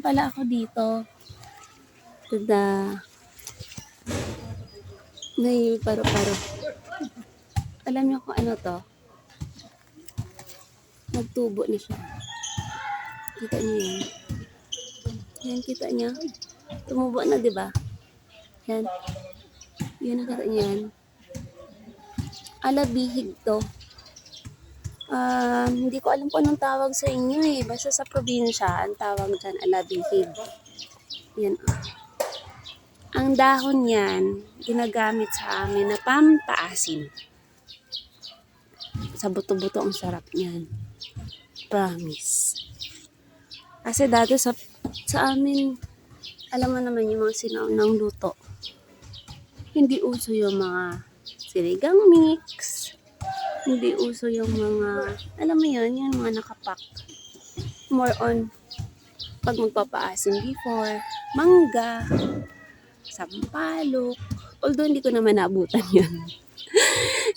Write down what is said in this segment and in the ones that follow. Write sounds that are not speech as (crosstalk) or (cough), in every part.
Pala ako dito. Tada. May paro-paro. Alam niyo kung ano to? Nagtubo na siya. Kita niyo yan? Yan, kita niyo? Tumubo na, di ba? Yan. Yan, nakita niyo yan? Alabihig to. Ah, hindi ko alam kung anong tawag sa inyo eh. Basta sa probinsya, ang tawag dyan, alabihig. Yan. Ang dahon niyan, ginagamit sa amin na pampaasim. Sa buto-buto ang sarap niyan. Promise. Kasi dati sa, sa amin, alam mo naman yung mga sinaunang luto. Hindi uso yung mga sinigang mix. Hindi uso yung mga, alam mo yun, yung mga nakapak. More on, pag magpapaasim before, mangga, sampalok. Although hindi ko naman naabutan (laughs) yun.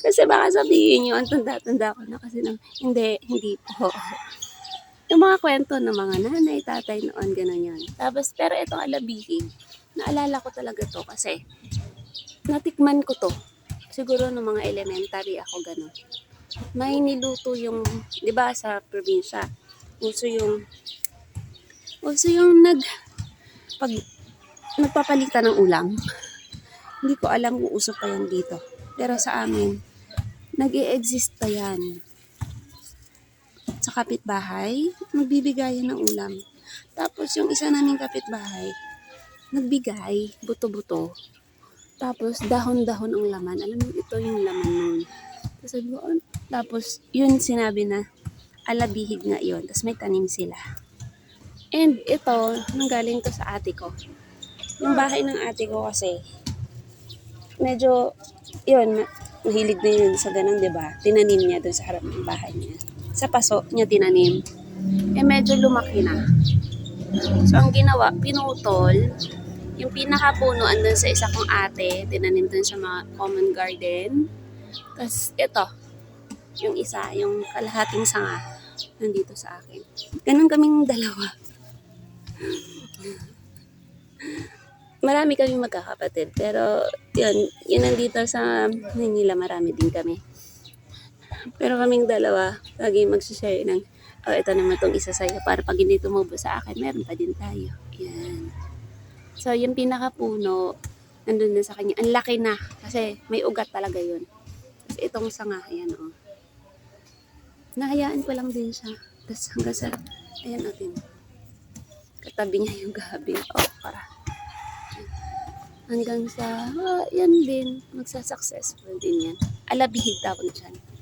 kasi baka sabihin nyo, ang tanda-tanda ko na kasi nang, hindi, hindi po. (laughs) Yung mga kwento ng mga nanay, tatay noon, gano'n yun. Tapos, pero itong alabihig, naalala ko talaga to kasi natikman ko to. Siguro ng mga elementary ako gano'n. May niluto yung, di ba sa probinsya, uso yung, uso yung nag, pag nagpapalitan ng ulam. Hindi ko alam kung uso pa yan dito. Pero sa amin, nag exist pa yan. Sa kapitbahay, magbibigayan ng ulam. Tapos yung isa naming kapitbahay, nagbigay, buto-buto. Tapos dahon-dahon ang laman. Alam mo, ito yung laman nun. Tapos ko, "Ah." tapos yun sinabi na, alabihig nga yun. Tapos may tanim sila. And ito, nanggaling to sa ate ko. Yung bahay ng ate ko kasi, medyo, yun, mahilig na yun sa ganun, di ba? Tinanim niya doon sa harap ng bahay niya. Sa paso niya tinanim. Eh, medyo lumaki na. So, ang ginawa, pinutol, yung pinakapuno andun sa isa kong ate, tinanim doon sa mga common garden. Tapos, ito, yung isa, yung kalahating sanga, nandito sa akin. Ganun kaming dalawa. marami kaming magkakapatid. Pero, yun, yun nandito sa Manila, marami din kami. Pero kaming dalawa, lagi magsishare ng, oh, ito naman tong isa sa'yo, para pag hindi tumubo sa akin, meron pa din tayo. Yan. So, yung pinakapuno, nandun na sa kanya. Ang laki na, kasi may ugat talaga yun. Tapos itong sanga, ayan o. Oh. Nahayaan ko lang din siya. Tapos hanggang sa, ayan natin. Katabi niya yung gabi. Oh, para hanggang sa, ah, yan din, magsa-successful din yan. Alabihig tawag dyan.